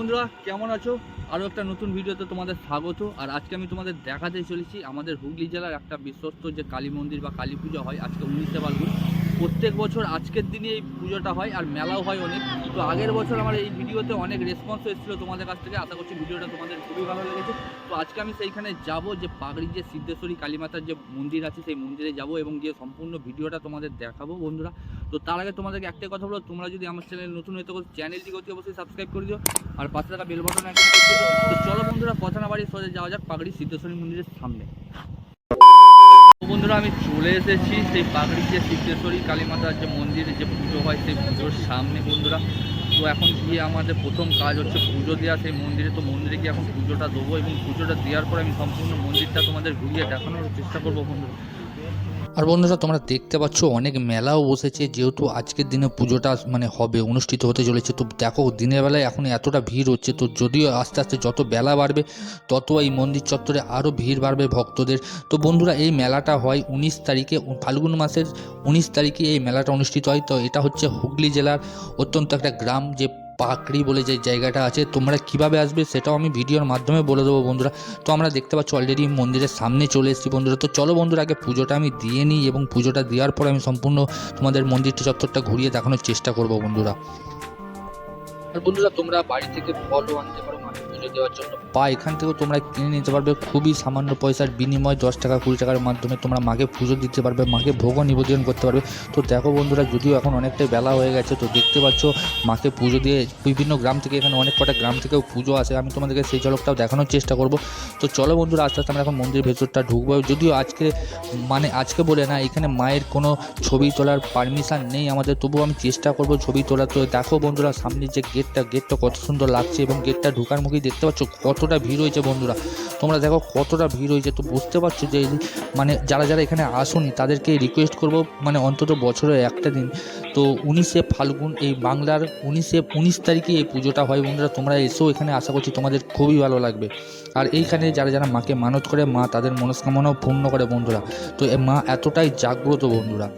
বন্ধুরা, কেমন আছো? আরও একটা নতুন ভিডিওতে তোমাদের স্বাগত। আর আজকে আমি তোমাদের দেখাতে চলেছি আমাদের হুগলি জেলার একটা বিশ্বস্ত যে কালী মন্দির বা কালী পুজো হয়, আজকে উনিশে ফাল্গুন প্রত্যেক বছর আজকের দিনে এই পুজোটা হয়, আর মেলাও হয় অনেক। তো আগের বছর আমার এই ভিডিওতে অনেক রেসপন্স এসেছিল তোমাদের কাছ থেকে। আশা করছি ভিডিওটা তোমাদের খুবই ভালো লেগেছে। তো আজকে আমি সেইখানে যাব যে পাগড়ির যে সিদ্ধেশ্বরী কালীমাতার যে মন্দির আছে সেই মন্দিরে যাব এবং যে সম্পূর্ণ ভিডিওটা তোমাদের দেখাবো বন্ধুরা। তো তার আগে তোমাদেরকে একটাই কথা বলো তোমরা যদি আমার চ্যানেল নতুন হয়ে থাকো চ্যানেলটি অতি অবশ্যই সাবস্ক্রাইব করে দিও। আর পাশে থাকা বেল বাটন। তো চলো বন্ধুরা, কথা না বাড়ি সোজা যাওয়া যাক পাগড়ি সিদ্ধেশ্বরী মন্দিরের সামনে। বন্ধুরা, আমি চলে এসেছি সেই পাগড়ি যে সিদ্ধেশ্বরী কালীমাতার যে মন্দিরে, যে পুজো হয় সেই পুজোর সামনে বন্ধুরা। তো এখন গিয়ে আমাদের প্রথম কাজ হচ্ছে পুজো দেওয়া সেই মন্দিরে তো মন্দিরে গিয়ে এখন পুজোটা দেবো এবং পুজোটা দেওয়ার পর আমি সম্পূর্ণ মন্দিরটা তোমাদের ঘুরিয়ে দেখানোর চেষ্টা করব বন্ধুরা। আর বন্ধুরা, তোমরা দেখতে পাচ্ছ অনেক মেলাও বসেছে, যেহেতু আজকের দিনে পুজোটা মানে হবে, অনুষ্ঠিত হতে চলেছে। তো দেখো, দিনের বেলায় এখন এতটা ভিড় হচ্ছে, তো যদিও আস্তে আস্তে যত বেলা বাড়বে, তত এই মন্দির চত্বরে আরও ভিড় বাড়বে ভক্তদের। তো বন্ধুরা, এই মেলাটা হয় উনিশ তারিখে ফাল্গুন মাসের উনিশ তারিখে এই মেলাটা অনুষ্ঠিত হয়। তো এটা হচ্ছে হুগলি জেলার অত্যন্ত একটা গ্রাম, যে পাকড়ি বলে যে জায়গাটা আছে, তোমরা কীভাবে আসবে সেটাও আমি ভিডিওর মাধ্যমে বলে দেবো বন্ধুরা। তো আমরা দেখতে পাচ্ছি অলরেডি মন্দিরের সামনে চলে এসেছি বন্ধুরা। তো চলো বন্ধুরা, আগে পুজোটা আমি দিয়ে নিই এবং পুজোটা দেওয়ার পরে আমি সম্পূর্ণ তোমাদের মন্দিরটা চত্বরটা ঘুরিয়ে দেখানোর চেষ্টা করব বন্ধুরা। আর বন্ধুরা, তোমরা বাড়ি থেকে ফলও আনতে পারো। মাকে পুজো দেওয়ার জন্য। বা এখান থেকেও তোমরা কিনে নিতে পারবে খুবই সামান্য পয়সার বিনিময় দশ টাকা কুড়ি টাকার মাধ্যমে তোমরা মাকে পুজো দিতে পারবে, মাকে ভোগও নিবেদন করতে পারবে। তো দেখো বন্ধুরা, যদিও এখন অনেকটাই বেলা হয়ে গেছে, তো দেখতে পাচ্ছ মাকে পুজো দিয়ে বিভিন্ন গ্রাম থেকে এখানে অনেক কটা গ্রাম থেকেও পুজো আসে। আমি তোমাদেরকে সেই ঝলকটাও দেখানোর চেষ্টা করব। তো চলো বন্ধুরা, আস্তে আস্তে আমরা এখন মন্দির ভেতরটা ঢুকবো। যদিও আজকে মানে আজকে বলে না, এখানে মায়ের কোনো ছবি তোলার পারমিশন নেই আমাদের, তবুও আমি চেষ্টা করব ছবি তোলার। তো দেখো বন্ধুরা সামনের যে গেটটা গেটটা কত সুন্দর লাগছে এবং গেটটা ঢোকার মুখেই দেখতে পাচ্ছ কতটা ভিড় হয়েছে বন্ধুরা। তোমরা দেখো কতটা ভিড় হয়েছে, তো বুঝতে পারছ যে মানে যারা যারা এখানে আসুনি, তাদেরকে রিকোয়েস্ট করব মানে অন্তত বছরে একটা দিন। তো উনিশে ফাল্গুন এই বাংলার উনিশে উনিশ তারিখে এই পুজোটা হয় বন্ধুরা, তোমরা এসেও এখানে আশা করছি তোমাদের খুবই ভালো লাগবে। আর এইখানে যারা যারা মাকে মানত করে, মা তাদের মনস্কামনাও পূর্ণ করে বন্ধুরা। তো মা এতটাই জাগ্রত বন্ধুরা।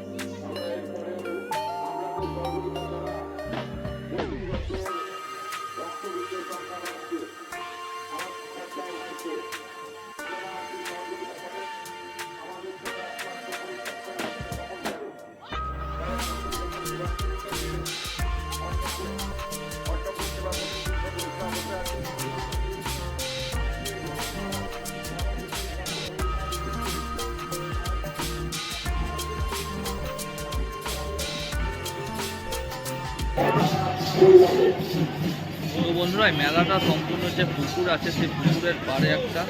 বন্ধুরা মেলাটা সম্পূর্ণ যে পুকুর আছে, সেই পুকুরের পাড়ে একটা।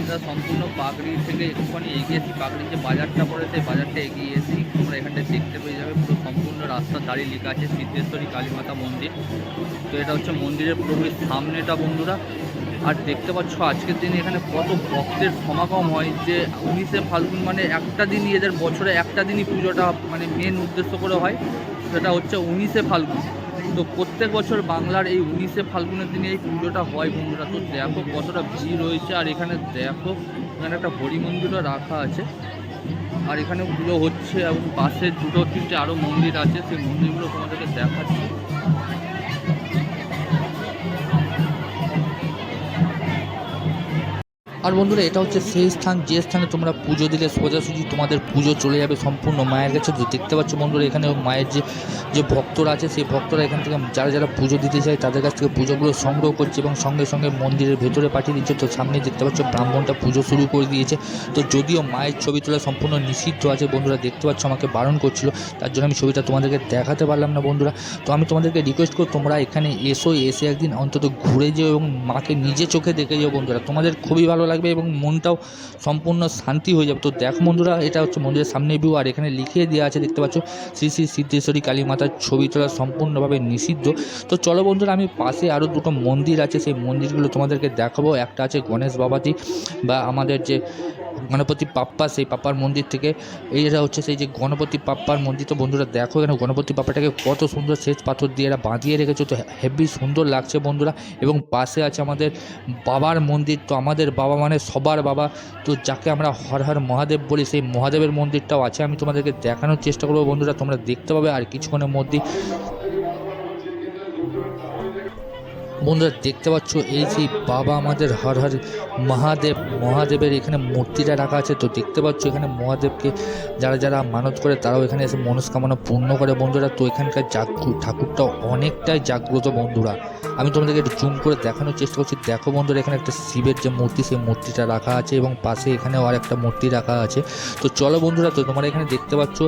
এটা সম্পূর্ণ পাগড়ি থেকে একটুখানি এগিয়েছি পাগড়ির যে বাজারটা পড়ে, সেই বাজারটা এগিয়ে এগিয়েছি তোমরা এখানটায় দেখতে পেয়ে যাবে। পুরো সম্পূর্ণ রাস্তার দাঁড়িয়ে লেখা আছে, সিদ্ধেশ্বরী কালীমাতা মন্দির। তো এটা হচ্ছে মন্দিরের পুরোপুরি সামনেটা, বন্ধুরা। আর দেখতে পাচ্ছ, আজকের দিনে এখানে কত ভক্তের সমাগম হয় যে উনিশে ফাল্গুন মানে একটা দিনই, এদের বছরে একটা দিনই পুজোটা মানে মেন উদ্দেশ্য করে হয়। সেটা হচ্ছে উনিশে ফাল্গুন। তো প্রত্যেক বছর বাংলার এই উনিশে ফাল্গুনের দিনে এই পুজোটা হয় বন্ধুরা। তো দেখো কতটা ভিড় রয়েছে, আর এখানে দেখো এখানে একটা হরি মন্দিরও রাখা আছে। আর এখানে পুজো হচ্ছে এবং পাশে দুটো তিনটে আরও মন্দির আছে, সেই মন্দিরগুলো তোমাদেরকে দেখাচ্ছি। আর বন্ধুরা, এটা হচ্ছে সেই স্থান, যে স্থানে তোমরা পুজো দিলে সোজাসুজি তোমাদের পুজো চলে যাবে সম্পূর্ণ মায়ের কাছে। তো দেখতে পাচ্ছ বন্ধুরা, এখানে মায়ের যে যে ভক্তরা আছে, সেই ভক্তরা এখান থেকে যারা যারা পুজো দিতে চায়, তাদের কাছ থেকে পুজোগুলো সংগ্রহ করছে এবং সঙ্গে সঙ্গে মন্দিরের ভেতরে পাঠিয়ে দিচ্ছে। তো সামনে দেখতে পাচ্ছ ব্রাহ্মণটা পুজো শুরু করে দিয়েছে। তো যদিও মায়ের ছবি তোলা সম্পূর্ণ নিষিদ্ধ আছে, বন্ধুরা, দেখতে পাচ্ছ আমাকে বারণ করছিল, তার জন্য আমি ছবিটা তোমাদেরকে দেখাতে পারলাম না বন্ধুরা। তো আমি তোমাদেরকে রিকোয়েস্ট করি তোমরা এখানে এসো, এসে একদিন অন্তত ঘুরে যেও এবং মাকে নিজে চোখে দেখে যাও বন্ধুরা। তোমাদের খুবই ভালো লাগবে এবং মনটাও সম্পূর্ণ শান্তি হয়ে যাবে। তো দেখো বন্ধুরা, এটা হচ্ছে মন্দিরের সামনে ভিউ আর এখানে লিখিয়ে দেওয়া আছে, দেখতে পাচ্ছ, শ্রী শ্রী সিদ্ধেশ্বরী কালী মাতার ছবি তোলা সম্পূর্ণভাবে নিষিদ্ধ। তো চলো বন্ধুরা, আমি পাশে আরও দুটো মন্দির আছে, সেই মন্দিরগুলো তোমাদেরকে দেখাবো। একটা আছে গণেশ বাবাজি বা আমাদের যে গণপতি পাপ্পা, সেই পাপ্পার মন্দির থেকে, এই এইটা হচ্ছে সেই যে গণপতি পাপ্পার মন্দির, তো বন্ধুরা দেখো এখানে গণপতি পাপ্পাটাকে কত সুন্দর শেষ পাথর দিয়ে এরা বাঁধিয়ে রেখেছে, তো হেভি সুন্দর লাগছে বন্ধুরা। এবং পাশে আছে আমাদের বাবার মন্দির, তো আমাদের বাবা মানে সবার বাবা, তো যাকে আমরা হর হর মহাদেব বলি, সেই মহাদেবের মন্দিরটাও আছে, আমি তোমাদেরকে দেখানোর চেষ্টা করব বন্ধুরা, তোমরা দেখতে পাবে আর কিছুক্ষণের মধ্যেই। বন্ধুরা, দেখতে পাচ্ছ, এই যে বাবা আমাদের হর হর মহাদেব, মহাদেবের এখানে মূর্তিটা রাখা আছে। তো দেখতে পাচ্ছ, এখানে মহাদেবকে যারা যারা মানত করে, তারাও এখানে এসে মনস্কামনা পূর্ণ করে বন্ধুরা। তো এখানকার জাগ্র ঠাকুরটা অনেকটাই জাগ্রত বন্ধুরা। আমি তোমাদেরকে একটু জুম করে দেখানোর চেষ্টা করছি। দেখো বন্ধুরা, এখানে একটা শিবের যে মূর্তি, সেই মূর্তিটা রাখা আছে এবং পাশে এখানেও আর একটা মূর্তি রাখা আছে। তো চলো বন্ধুরা, তো তোমরা এখানে দেখতে পাচ্ছ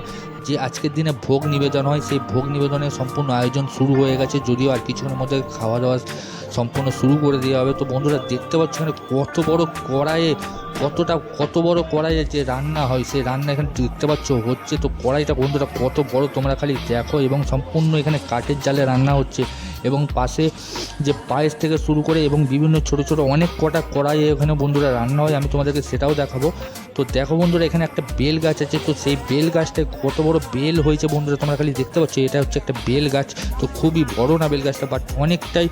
যে আজকের দিনে ভোগ নিবেদন হয়। সেই ভোগ নিবেদনের সম্পূর্ণ আয়োজন শুরু হয়ে গেছে, যদিও আর কিছুক্ষণের মধ্যে খাওয়া দাওয়া সম্পূর্ণ শুরু করে দেওয়া হবে। তো বন্ধুরা, দেখতে পাচ্ছ এখানে কত বড় কড়াইয়ে, কতটা, কত বড় কড়াইয়ে যে রান্না হয়, সেই রান্না এখানে দেখতে পাচ্ছ হচ্ছে। তো কড়াইটা বন্ধুরা কত বড়, তোমরা খালি দেখো এবং সম্পূর্ণ এখানে কাঠের জালে রান্না হচ্ছে। এবং পাশে যে পায়েস থেকে শুরু করে এবং বিভিন্ন ছোট ছোট অনেক কটা কড়াই এখানে বন্ধুরা রান্না হয়, আমি তোমাদেরকে সেটাও দেখাবো। তো দেখো বন্ধুরা, এখানে একটা বেল গাছ আছে, তো সেই বেল গাছটায় কত বড় বেল হয়েছে বন্ধুরা, তোমরা খালি দেখতে পাচ্ছ, এটা হচ্ছে একটা বেল গাছ, তো খুবই বড় না বেল গাছটা বাট অনেকটাই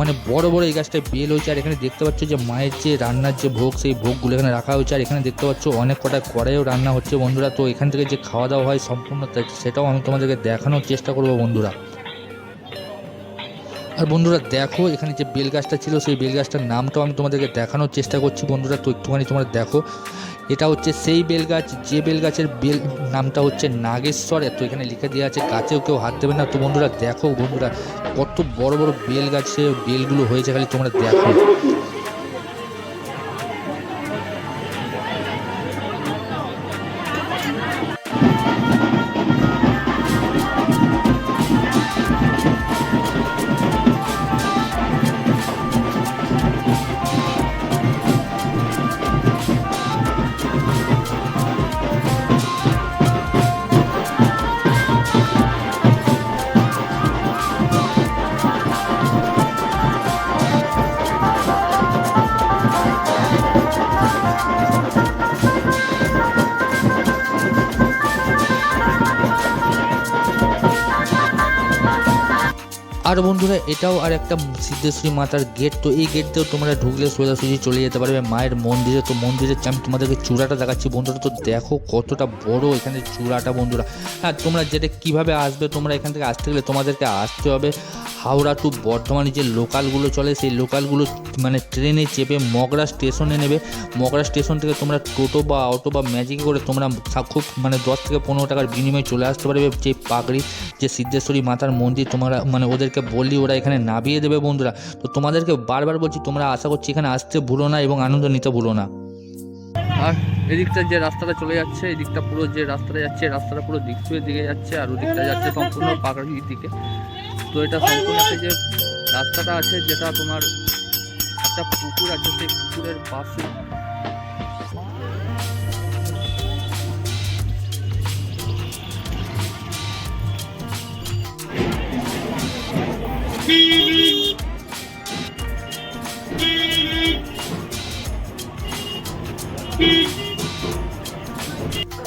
মানে বড় বড় এই গাছটায় বেল হয়েছে, আর এখানে দেখতে পাচ্ছ যে মায়ের যে রান্নার যে ভোগ, সেই ভোগগুলো এখানে রাখা হয়েছে, আর এখানে দেখতে পাচ্ছ অনেক কটা কড়াইও রান্না হচ্ছে বন্ধুরা, তো এখান থেকে যে খাওয়া দাওয়া হয় সম্পূর্ণ সেটাও আমি তোমাদেরকে দেখানোর চেষ্টা করব বন্ধুরা। আর বন্ধুরা দেখো, এখানে যে বেল গাছটা ছিল, সেই বেল গাছটার নামটাও আমি তোমাদেরকে দেখানোর চেষ্টা করছি বন্ধুরা। তো একটুখানি তোমরা দেখো, এটা হচ্ছে সেই বেল গাছ, যে বেল গাছের বেল নামটা হচ্ছে নাগেশ্বর। তো এখানে লিখে দেওয়া আছে, গাছেও কেউ হাত দেবে না। তো বন্ধুরা দেখো, বন্ধুরা, কত বড় বড় বেল গাছে বেলগুলো হয়েছে খালি তোমরা দেখো। আর বন্ধুরা, এটাও আর একটা সিদ্ধেশ্বরী মাতার গেট তো এই গেট দিয়েও তোমরা ঢুকলে সোজাসুজি চলে যেতে পারবে মায়ের মন্দিরে। তো মন্দিরের আমি তোমাদেরকে চূড়াটা দেখাচ্ছি বন্ধুরা, তো দেখো কতটা বড় এখানে চূড়াটা বন্ধুরা। হ্যাঁ তোমরা যেটা কীভাবে আসবে, তোমরা এখান থেকে আসতে গেলে তোমাদেরকে আসতে হবে। হাওড়া টু বর্ধমানে যে লোকালগুলো চলে, সেই লোকালগুলো মানে ট্রেনে চেপে মগরা স্টেশনে নেবে। মগরা স্টেশন থেকে তোমরা টোটো বা অটো বা ম্যাজিকে করে তোমরা খুব মানে দশ থেকে পনেরো টাকার বিনিময়ে চলে আসতে পারবে। যে পাগড়ি, যে সিদ্ধেশ্বরী মাতার মন্দির তোমরা মানে ওদেরকে বললি ওরা এখানে নামিয়ে দেবে বন্ধুরা। তো তোমাদেরকে বারবার বলছি, তোমরা আশা করছি এখানে আসতে ভুলো না এবং আনন্দ নিতে ভুলো না। আর এদিকটা যে রাস্তাটা চলে যাচ্ছে, এদিকটা পুরো যে রাস্তাটা যাচ্ছে, রাস্তাটা পুরো দিকসুয়ের দিকে যাচ্ছে, আর ওদিকটা যাচ্ছে সম্পূর্ণ পাকাড়ির দিকে। তো এটা সম্পূর্ণ আছে যে রাস্তাটা আছে, যেটা তোমার একটা পুকুর আছে, সেই পুকুরের পাশে।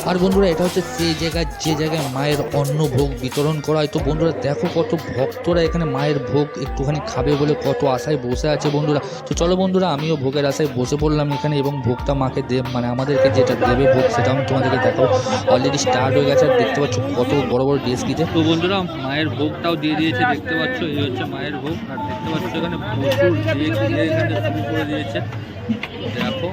আর বন্ধুরা, এটা হচ্ছে সেই জায়গা যে জায়গায় মায়ের অন্ন ভোগ বিতরণ করা হয়। তো বন্ধুরা, দেখো কত ভক্তরা এখানে মায়ের ভোগ একটুখানি খাবে বলে কত আশায় বসে আছে বন্ধুরা। তো চলো বন্ধুরা, আমিও ভোগের আশায় বসে পড়লাম এখানে এবং ভোগটা মাকে দে মানে আমাদেরকে যেটা দেবে ভোগ সেটা আমি তোমাদেরকে দেখাবো। অলরেডি স্টার্ট হয়ে গেছে, আর দেখতে পাচ্ছ কত বড় বড় ডেস্ক দিতে তো বন্ধুরা, মায়ের ভোগটাও দিয়ে দিয়েছে, দেখতে পাচ্ছ, এই হচ্ছে মায়ের ভোগ। আর দেখতে পাচ্ছ এখানে প্রচুর দিয়ে এখানে শুরু করে দিয়েছে। দেখো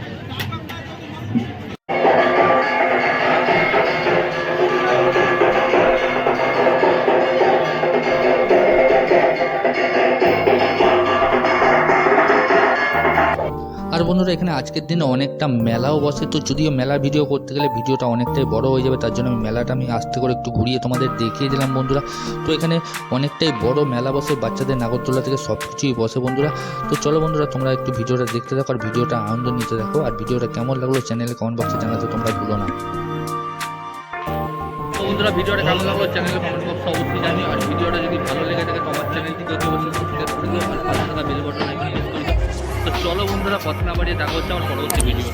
আর বন্ধুরা, এখানে আজকের দিনে অনেকটা মেলাও বসে। তো যদিও মেলা ভিডিও করতে গেলে ভিডিওটা অনেকটাই বড় হয়ে যাবে, তার জন্য আমি মেলাটা আমি আস্তে করে একটু ঘুরিয়ে তোমাদের দেখিয়ে দিলাম বন্ধুরা। তো এখানে অনেকটাই বড় মেলা বসে, বাচ্চাদের নাগরদোলা থেকে সব কিছুই বসে বন্ধুরা। তো চলো বন্ধুরা, তোমরা একটু ভিডিওটা দেখতে থাকো আর ভিডিওটা আনন্দ নিতে থাকো। আর ভিডিওটা কেমন লাগল চ্যানেলে কমেন্ট বক্সে জানাতে তোমরা ভুলো না। বন্ধুরা, ভিডিওটা কেমন লাগল চ্যানেলে কমেন্ট বক্সে অবশ্যই জানিও। আর ভিডিওটা যদি ভালো লেগে থাকে চ্যানেলটিকে অবশ্যই সাবস্ক্রাইব করে। তো চলো বন্ধুরা কথা না বাড়িয়ে দেখা হচ্ছে আমার পরবর্তী ভিডিও